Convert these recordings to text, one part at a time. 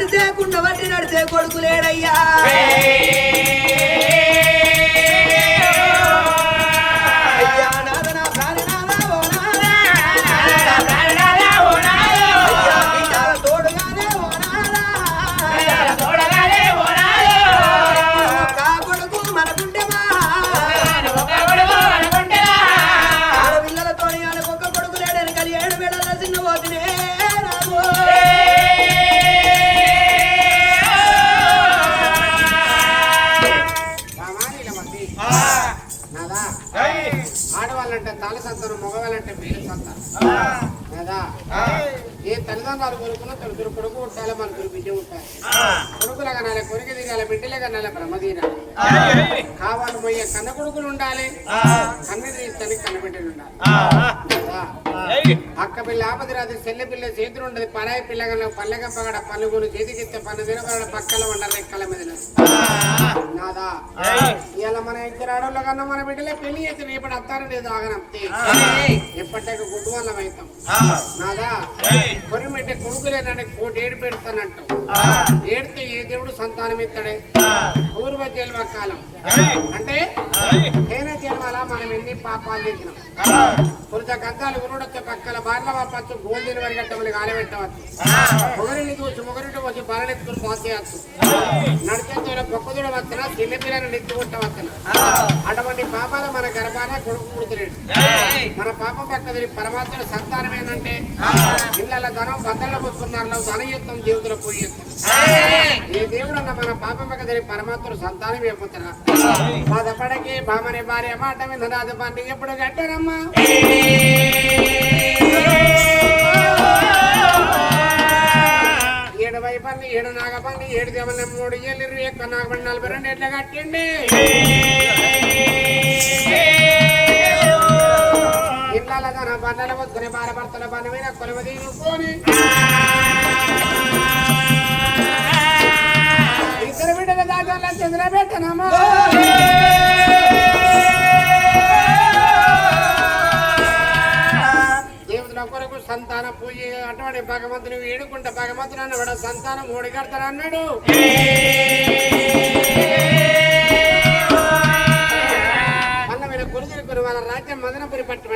నడితే కుండబట్టి నడితే కొడుకు లేడయ్యా. బ్రహ్మ తీరాలి కావాలి పోయే కన్న కొడుకులు ఉండాలి. కన్ను తీస్తానికి కన్న బిడ్డలు ఉండాలి. అక్క పిల్ల ఆపది రాదు చెల్లె పిల్ల చేతులు ఉండదు పరాయి పిల్లగల పల్లెగ పగడ పలుగులు చేతికిస్తే పన్ను తినబడ పక్కల ఉండాలి రెక్కల మీద నాదా? ఇలా మన ఇద్దరు ఆడవాళ్ళ కన్నా మన బిడ్డలే పెళ్ళి చేసి రేపటి అత్తారు లేదు ఆగనంతే ఎప్పటికీ గుడ్డు వల్ల అవుతాం. నాదా? కొన్ని బిడ్డ కొడుకులేనని కోటి ఏడు పెడతానంటావు ఏడితే ఏ దేవుడు సంతానం ఇస్తాడే పూర్వ జన్మ కాలం అంటే నేనే ఎన్ని పాపాలు చేసినాం కొంత గద్దాలు ఉరుడొచ్చే పక్కల బార్ల వాపచ్చు గోల్దిన వరిగట్టమని గాలిపెట్టవచ్చు మొగరిని చూసి మొగరిని వచ్చి బలనెత్తుకుని పోసేయచ్చు నడిచేతో గొప్పదూడ వచ్చిన చిన్న పిల్లని నెత్తి కొట్టవచ్చున అటువంటి పాపాలు మన గర్భాన కొడుకు పుడుతున్నాడు మన పాపం పక్కది పరమాత్మ సంతానం ఏంటంటే ఇళ్ళ ధనం బద్దల్లో పుచ్చుకున్నారు ధనయుద్ధం జీవితంలో పోయేస్తాం ఏ దేవుడు అన్న మన పాపం పక్కది పరమాత్మ సంతానం అయిపోతారా బాధపడకి బామని భార్య మాట మీద పండుగ ఎప్పుడు కట్టారమ్మా? ఏడు వైపల్లి ఏడు నాగపల్లి ఏడు దేవన్న మూడు ఏళ్ళు ఎక్క ఒక్క నాగపల్లి నలభై రెండు ఎట్లా కట్టండి ఇళ్ళ తన బండల వద్దునే భార్య పని మీద కొలవ తీసుకొని. ఇద్దరు బిడ్డల దాకా చంద్రబెట్టనమ్మా కొరకు సంతాన పూజ అటువంటి భగవంతుని వేడుకుంటే భగవంతుడు అన్నవాడు సంతానం ఓడిగడతాడు అన్నాడు. అన్న వీళ్ళ గురుజులు గురు వాళ్ళ రాజ్యం మదనపురి పట్టు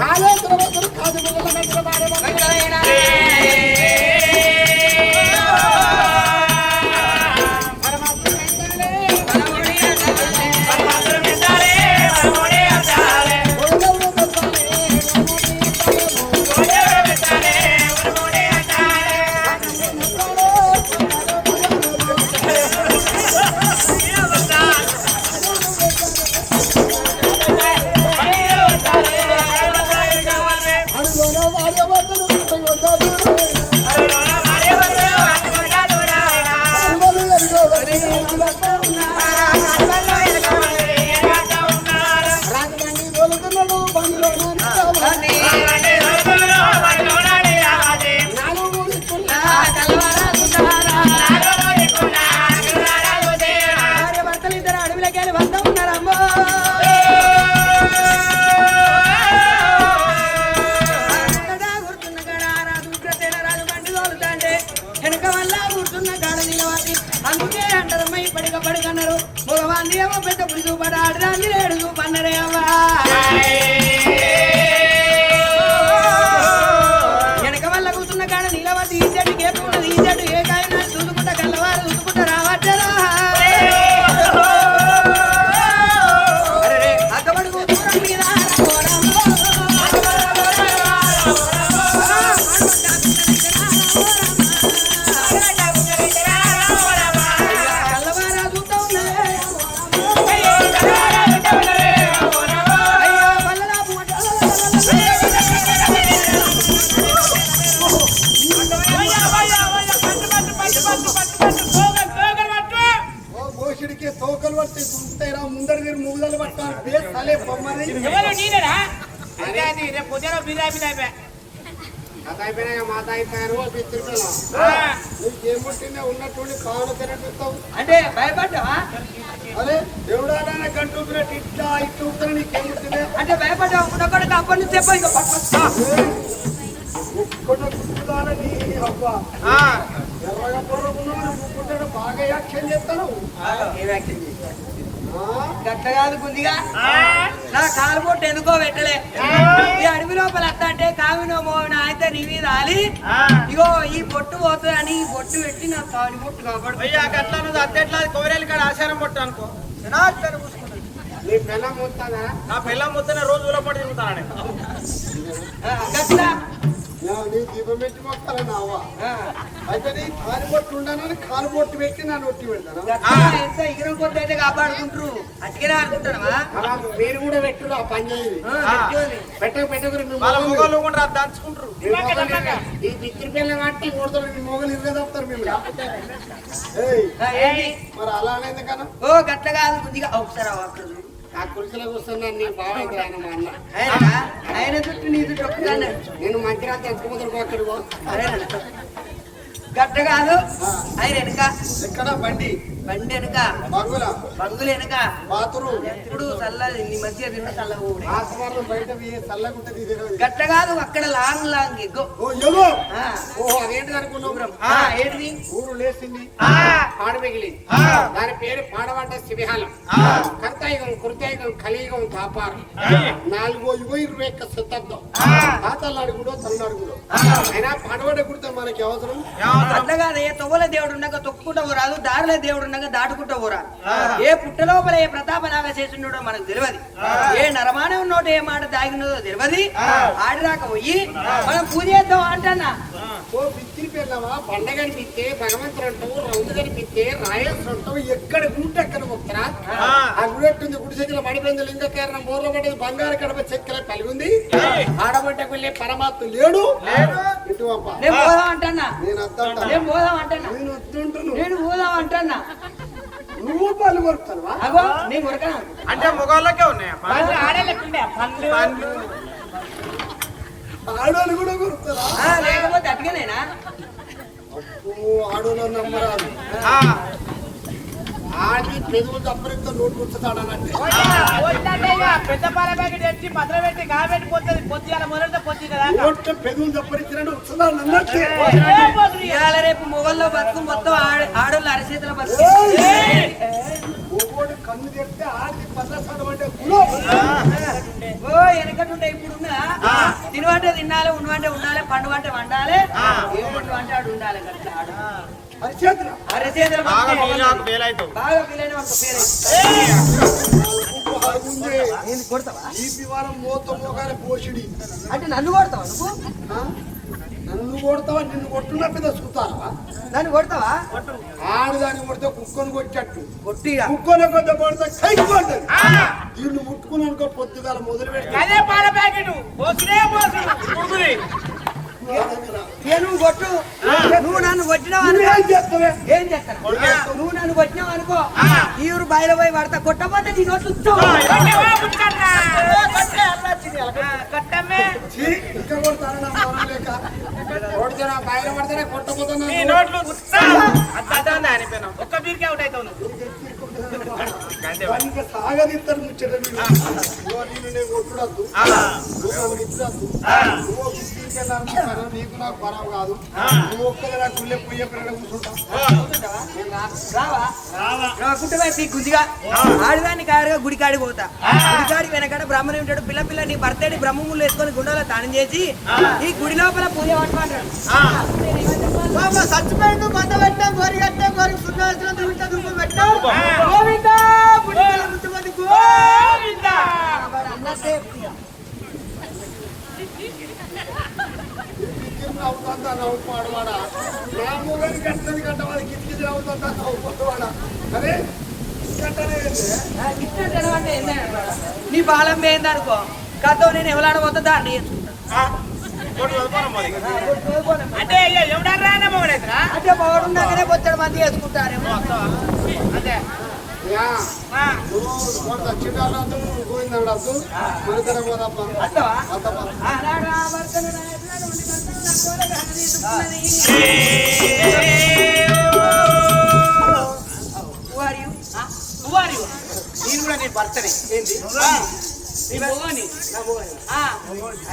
ভালো করে কাজ বলে మగవాన్ని ఏమో పెద్ద పురుగు పడాడు ఆడదాన్ని నీకేం పుట్టినా ఉన్నట్టుండి కాళ్ళు తినట్టుతావు అంటే భయపడ్డావా? అరే దేవుడాలైనా కంటున్నట్టు ఇట్లా ఇట్లా ఉంటారు నీకేం పుట్టినా అంటే భయపడ్డావు? ఉన్నకొడుకు అప్పటి నుంచి చెప్పు ఇక పట్టుకో. ముక్కుట కుట్టుదాన నీ అబ్బా. ఎర్రగా పొరకున్నాను ముక్కుట బాగా యాక్షన్ చేస్తాను? గట్ల కాదు గుందిగా నా కాలు పొట్టు ఎందుకో పెట్టలే. ఈ అడవి లోపల అత్త అంటే కావినో మోవిన అయితే నీ మీద ఆలి. ఇగో ఈ పొట్టు పోతుందని ఈ పొట్టు పెట్టి నా తాడి పొట్టు కాపాడు అయ్యా గట్లా నువ్వు అత్తెట్లా కోరేలు కాడ ఆచారం పట్టు అనుకో. నీ పిల్ల ముత్తాదా నా పిల్ల ముద్దనే రోజు ఊలపడి తిరుగుతాడు గట్ల. దీపం పెట్టి మొక్కలే నావా ఆ, అయితే నీ కాలు బొట్టు ఉండనని కాలు బొట్టు పెట్టి నా నొట్టి పెడతాను. ఎగిరం కొద్ది అయితే కాపాడుకుంటారు. అట్టుగానే అనుకుంటానవా మీరు కూడా పెట్టురు ఆ పని పెట్టకురు మొగలు. కూడా దంచుకుంటారు. ఈ పితృపిల్ల కాబట్టి కొడతారు మీ మొగలు ఇరవై తప్పుతారు మిమ్మల్ని. ఏయ్. ఏంటి మరి అలానే ఎందుకన్నా ఓ గట్ల కాదు గుందిగా ఒకసారి అవ్వ అక్కడ చూడు. ఆ కుర్చీలో కూర్చున్నాను నీ బావ అయితే ఆయన మా అన్న. ఆయన ఆయన చుట్టూ నీ చుట్టూ ఒక్కదాన్నే. నేను మంచిరాత్రి ఎంత ముద్ర అక్కడికి గట్ల కాదు. ఆయన వెనుక. ఎక్కడ? బండి. బండి వెనుక. బంగుల. బంగులు వెనుక. బాతురు ఎప్పుడు చల్లది నీ మంచిగా తిన్న చల్ల ఊడే ఆస్వాదం బయట చల్లకుంటే తీసేది గట్ల కాదు అక్కడ లాంగ్ లాంగ్ ఎగ్గో. ఓ ఎగో. ఆ, ఓహో అదేంటి ఆ, ఏంటిది? ఊరు లేచింది. పాడు మిగిలి దాని పేరు పాడవంట శివిహాలం. కర్తాయుగం కృతయుగం కలియుగం కాపారు. నాలుగో యుగ ఇరవై ఒక్క శతాబ్దం. తాతల్లాడు కూడా తల్లాడు కూడా అయినా పడవడ కుడితే మనకి అవసరం? అట్లా కాదు ఏ తొవ్వల దేవుడు ఉండగా తొక్కుకుంటూ పోరాదు దారిలో దేవుడు ఉండగా దాటుకుంటూ పోరాదు ఏ పుట్ట లోపల ఏ ప్రతాపనాగ చేసిండో మనకు తెలియదు. ఏ నరమానవ నోట ఏ మాట దాగినదో తెలియదు. ఆడిరాక పోయి మనం పూజ చేద్దాం అంటన్నా. ఓ పిచ్చిరి పెళ్ళవా బండ కనిపిస్తే భగవంతుడు అంటావు రౌండ్ కనిపిస్తే రాయల్స్ అంటావు ఎక్కడ గుంటే అక్కడ ఆ. గుడెట్టుంది గుడి చెక్కల పడిపోయింది లింగకేరణ మూర్ల పడ్డది బంగారు కడప చెక్కల కలిగి ఉంది ఆడబడ్డకు వెళ్ళే పరమాత్మ లేడు. ఇటు నేను పోదాం అంటన్నా. నేను పోదాం అంటన్నా. నేను వద్దుంటును నేను పోదాం అంటన్నా. నువ్వు పళ్ళు కొరుకుతావా? అగో నేను కొడకనా అంటే మొగోళ్ళకే ఉన్నాయా? ఆడోళ్ళు కూడా కొరుకుతారా లేకపోతే అటుగానేనా అప్పు ఆడోళ్ళు నమ్మరాదు ఆడి పెదవులు తప్పరితో నోటు కూర్చుతాడనంటే పెద్ద పాల ప్యాకెట్ తెచ్చి పత్ర పెట్టి కాబట్టి పోతుంది పొద్దుగాల మొదలైతే పొద్దు కదా పెదవులు తప్పరిచ్చినట్టు వస్తున్నాడు అన్నట్టే ఇవాళ రేపు మొగల్లో బతుకు మొత్తం ఆడ- ఆడోళ్ళు అరచేతుల బతుకు ఒక్కోడు కన్ను తెరిస్తే ఆడి పదసాడు అంటే గులో ఓ వెనకటుండే ఇప్పుడు ఉన్నదా తినవంటే తినాలి ఉండవంటే ఉండాలి పండు అంటే వండాలి అంటే ఆడు ఉండాలి గట్ల ఆడు. అది చేతులు అరచేతుల బాగా వేలైతావు బాగా పిల్లని ఒక పేరు ఉంది. నేను కొడతావా? ఈ వారం మోత మోగాలి పోషుడి. అంటే నన్ను కొడతావా నువ్వు? నన్ను కొడతావా? నిన్ను కొట్టున్నా పెద్ద సుతావా నన్ను కొడతావా? ఆడదాన్ని కొడితే కుక్కను కొట్టట్టు కొట్టిగా కుక్కను కొద్ద కొడితే కైకొంటది దీన్ని ముట్టుకుని అనుకో పొద్దుగాల మొదలు పెడితే అదే పాల ప్యాకెట్. నువ్వు కొట్టు. నువ్వు నన్ను కొట్టినావు అనుకో. ఏం చేస్తాను నువ్వు నన్ను కొట్టినావు అనుకో. ఈ ఊరు బయలు పోయి పడతా. కొట్టపోతే నీ నోట్లు అనిపోయినావు ఒక్క బీర్కి అవుట్ అవుతావు ఇంకా సాగదిస్తారు ముచ్చట నేను కొట్టుడద్దు. నీకు నాకు పరావు కాదు. నువ్వు ఒక్కగా నాకు గుళ్ళె పోయే పిల్లలు గుంజిగా ఆడదాన్ని కారుగా పోతా. గుడికాడికి వెనకాడ బ్రహ్మని ఉంటాడు. పిల్ల పిల్ల నీ భర్తడి బ్రహ్మములు వేసుకొని గుండెలో దానం చేసి ఈ గుడి లోపల పూజ పట్టుకుంటాడు చచ్చిపోయిండు బంద పెట్టాం గోరి కట్టాం గోరి దుర్విట దుర్గం పెట్టాం గోవిందా గుడి కాడ ముట్టుకొని గోవిందా అన్నట్టే అవుతుందా నా మూలని కట్టని వాడు కిటికీ అవుతుందా అరే బాలం అనుకో. కథ నేను ఎవలాడబోతా దాన్ని అంటే అయ్యో ఎవడరా అంటే బాగుండగానే బొచ్చడు మంది వేసుకుంటారేమో అంతే యా. ఆ, నువ్వు కొంత చిన్నాళ్ళంతా నువ్వు గోవిందడు మనకర పోదప్ప నేను కూడా నీ భర్తనే ఏంది?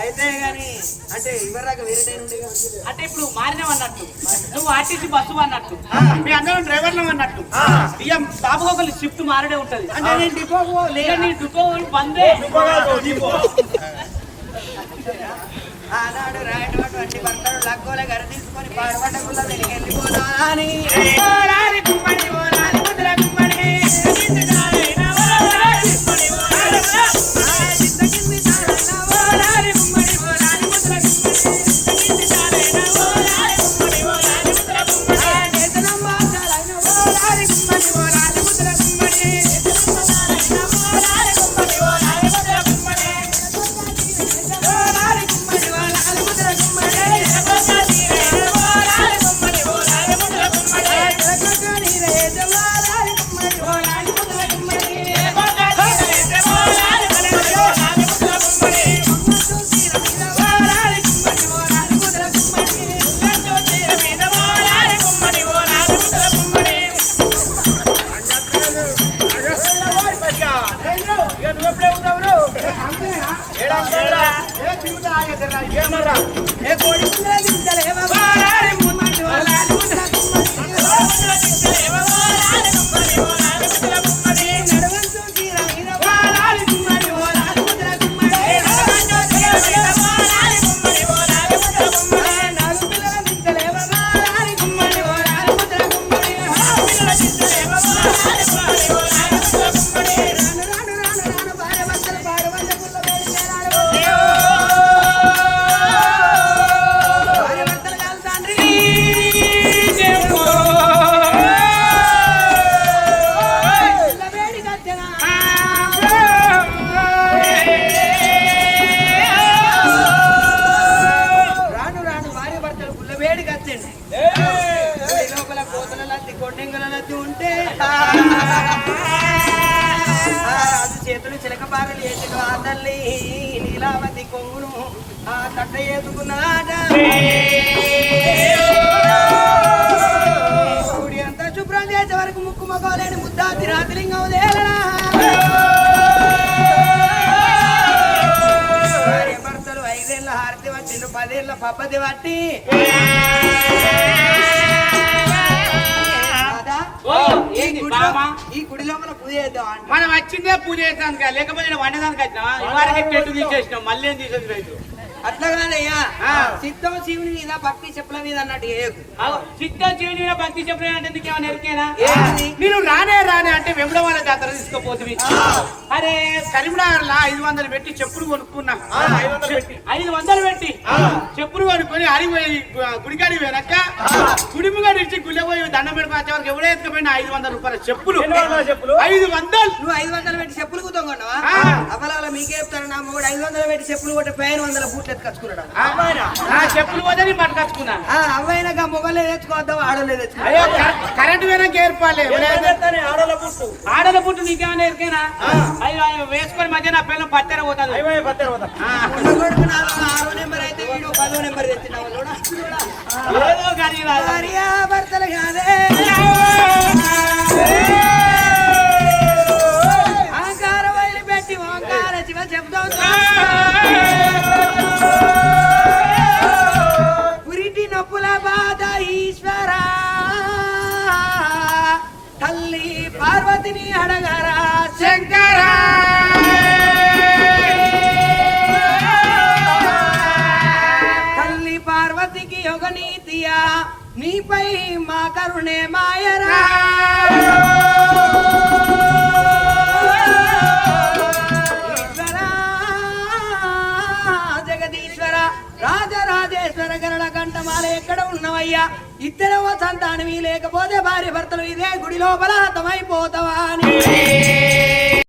అయితే గాని అంటే ఇవరాక వేరే ఉండే. అంటే ఇప్పుడు మారినావు అన్నట్టు. నువ్వు ఆర్టీసీ బస్సు అన్నట్టు. మీ అందరం డ్రైవర్లు అన్నట్టు. ఇక బాబు ఒకళ్ళు షిఫ్ట్ మారడే ఉంటది. అంటే నేను ఇక లేదా? నీ డిపో బందే. ఆనాడు రాయటువంటి భర్తను లగ్గోల గర తీసుకొని పాడబడ్డ వెనక వెళ్ళిపోదా అని ఏ ఓ, ఈ గుడిలో మనం పూజ చేద్దాం అంట. మనం వచ్చిందే పూజ చేస్తాను లేకపోతే వండడానికి వచ్చినా ఇవాళకి చెట్టు తీసేసినాం మళ్ళీ ఏం తీసేది రైతు? అట్లా కాదయ్యా. సిద్ధం శివుని మీద భక్తి చెప్పుల మీద అన్నట్టు ఏకు. చిత్త జీవుని భక్తి చెప్పిన నీకేమైనా ఎరికేనా? ఏంటిది? నేను రానే రానే అంటే వెంబడవాళ్ళ జాతర తీసుకుపోతుంది అరే కరీంనగర్ లా ఐదు వందలు పెట్టి చెప్పులు కొనుక్కున్నా. ఐదు వందలు పెట్టి. చెప్పులు కొనుక్కొని అడిగిపోయి గుడికాడికి పోయినాక గుడిముగా నుంచి గుళ్ళ పోయి దండం వచ్చే వరకు ఎవడో ఎత్తుకుపోయిన ఐదు వందల రూపాయల చెప్పులు. ఐదు వందలు. నువ్వు ఐదు వందలు పెట్టి చెప్పులు ఆ. అపలాల మీకే చెప్తాను నా మొగుడు ఐదు వందలు పెట్టి చెప్పులు కొట్టి పైన వందల బూట్లు ఆ చెప్పులు పోతే నేను పట్టుకొచ్చుకున్నా. ఆ అవ్వైనా మొగలే తెచ్చుకోవద్దాం ఆడలే తెచ్చుకో అయ్యో కరె- కరెంట్ వేనక ఏర్పాలే ఆడల పుట్టు? నీకేమైనా ఎరికేనా అయ్యో అయ్యో వేసుకొని మధ్య నా పిల్లలు పత్తెర ఆ. ఉన్న కొడుకు నాలుగు ఆరో నెంబర్ అయితే వీడు పదో నెంబర్ తెచ్చినావు చూడా. ఏదో కానీ భర్తలు కాదే. పార్వతిని అడగరా శంకరా? తల్లి పార్వతికి ఒక నీతియా నీపై మా కరుణే మాయరా. జగదీశ్వర రాజరాజేశ్వర గరుడ కంఠమాల ఎక్కడ ఉన్నవయ్యా? ఇద్దరవ సంతానమీ లేకపోతే భార్య భర్తలు ఇదే గుడి లోపల హతమైపోతావా అని.